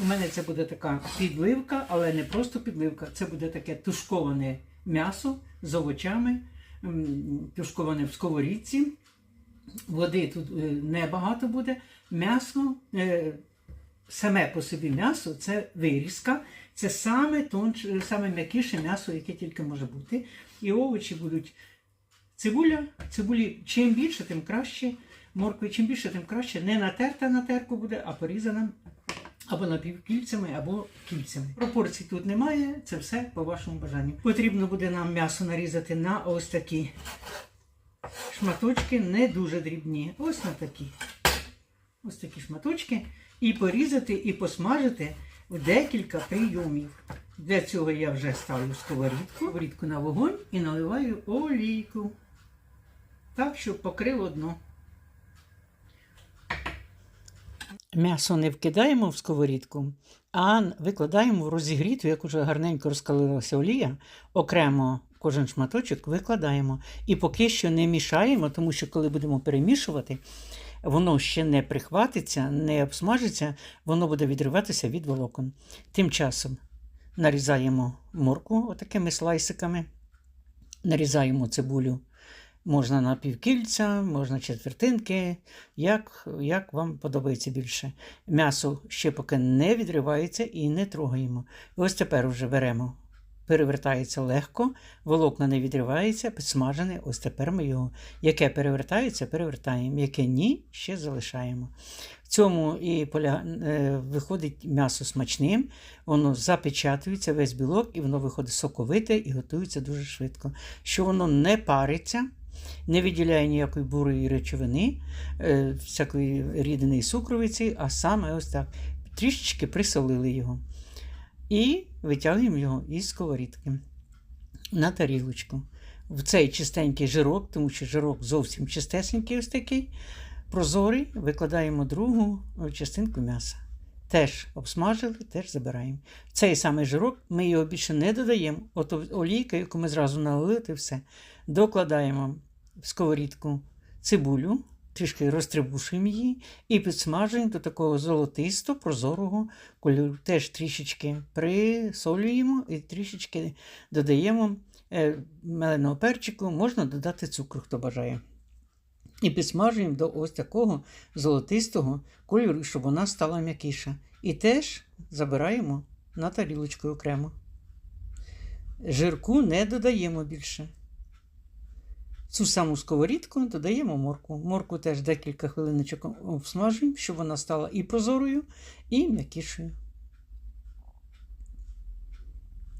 У мене це буде така підливка, але не просто підливка. Це буде таке тушковане м'ясо з овочами, тушковане в сковорідці. Води тут е, небагато буде. М'ясо, е, саме по собі м'ясо це вирізка. Це саме тонше, саме м'якіше м'ясо, яке тільки може бути. І овочі будуть цибуля. Цибулі чим більше, тим краще. Моркви чим більше, тим краще. Не натерта на терку буде, а порізана або напівкільцями, або кільцями. Пропорцій тут немає, це все по вашому бажанню. Потрібно буде нам м'ясо нарізати на ось такі шматочки, не дуже дрібні. Ось на такі. Ось такі шматочки. І порізати, і посмажити в декілька прийомів. Для цього я вже ставлю сковорідку, сковорідку на вогонь і наливаю олійку. Так, щоб покрило дно. М'ясо не вкидаємо в сковорідку, а викладаємо в розігріту, як уже гарненько розкалилася олія, окремо кожен шматочок викладаємо. І поки що не мішаємо, тому що коли будемо перемішувати, воно ще не прихватиться, не обсмажиться, воно буде відриватися від волокон. Тим часом нарізаємо морку отакими слайсиками, нарізаємо цибулю. Можна на півкільця, можна четвертинки, як, як вам подобається більше. М'ясо ще поки не відривається і не трогаємо. І ось тепер вже беремо. Перевертається легко, волокна не відривається, підсмажене. Ось тепер ми його. Яке перевертається, перевертаємо, яке ні, ще залишаємо. В цьому і поля... е, виходить м'ясо смачним, воно запечатується, весь білок, і воно виходить соковите і готується дуже швидко. Що воно не париться, не виділяє ніякої бурої речовини, е, всякої рідини сукровиці, а саме ось так. Трішечки присолили його. І витягуємо його із сковорідки на тарілочку. В цей чистенький жирок, тому що жирок зовсім чистесенький, ось такий, прозорий, викладаємо другу частинку м'яса. Теж обсмажили, теж забираємо. Цей самий жирок ми його більше не додаємо. От олійка, яку ми зразу налили, і все. Докладаємо в сковорідку цибулю, трішки розтрибушуємо її і підсмажуємо до такого золотисто прозорого кольору. Теж трішечки присолюємо і трішечки додаємо е, меленого перчику, можна додати цукру, хто бажає. І підсмажуємо до ось такого золотистого кольору, щоб вона стала м'якіша. І теж забираємо на тарілочку окремо. Жирку не додаємо більше. Цю саму сковорідку додаємо морку. Морку теж декілька хвилиночок обсмажуємо, щоб вона стала і прозорою, і м'якішою.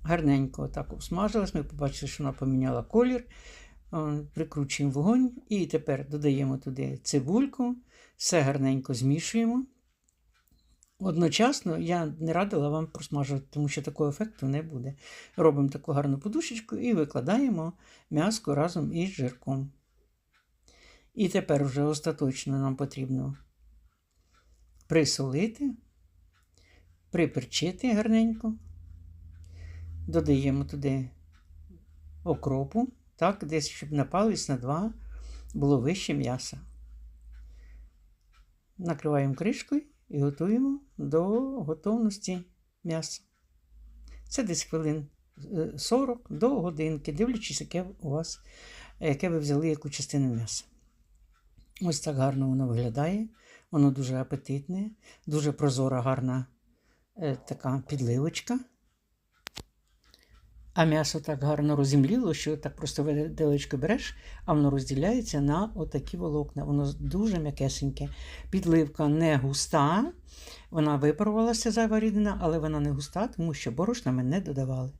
Гарненько так обсмажилась. Ми побачили, що вона поміняла колір. Прикручуємо вогонь і тепер додаємо туди цибульку, все гарненько змішуємо. Одночасно я не радила вам просмажувати, тому що такого ефекту не буде. Робимо таку гарну подушечку і викладаємо м'яско разом із жирком. І тепер вже остаточно нам потрібно присолити, приперчити гарненько. Додаємо туди окропу, так, десь, щоб на палець на два було вище м'яса. Накриваємо кришкою і готуємо до готовності м'яса. Це десь хвилин е, 40 до годинки, дивлячись, яке у вас, яке ви взяли яку частину м'яса. Ось так гарно воно виглядає. Воно дуже апетитне, дуже прозора, гарна е, така підливочка. А м'ясо так гарно розімліло, що так просто виделечко береш, а воно розділяється на отакі волокна. Воно дуже м'якесеньке. Підливка не густа, вона випарувалася зайва рідина, але вона не густа, тому що борошна ми не додавали.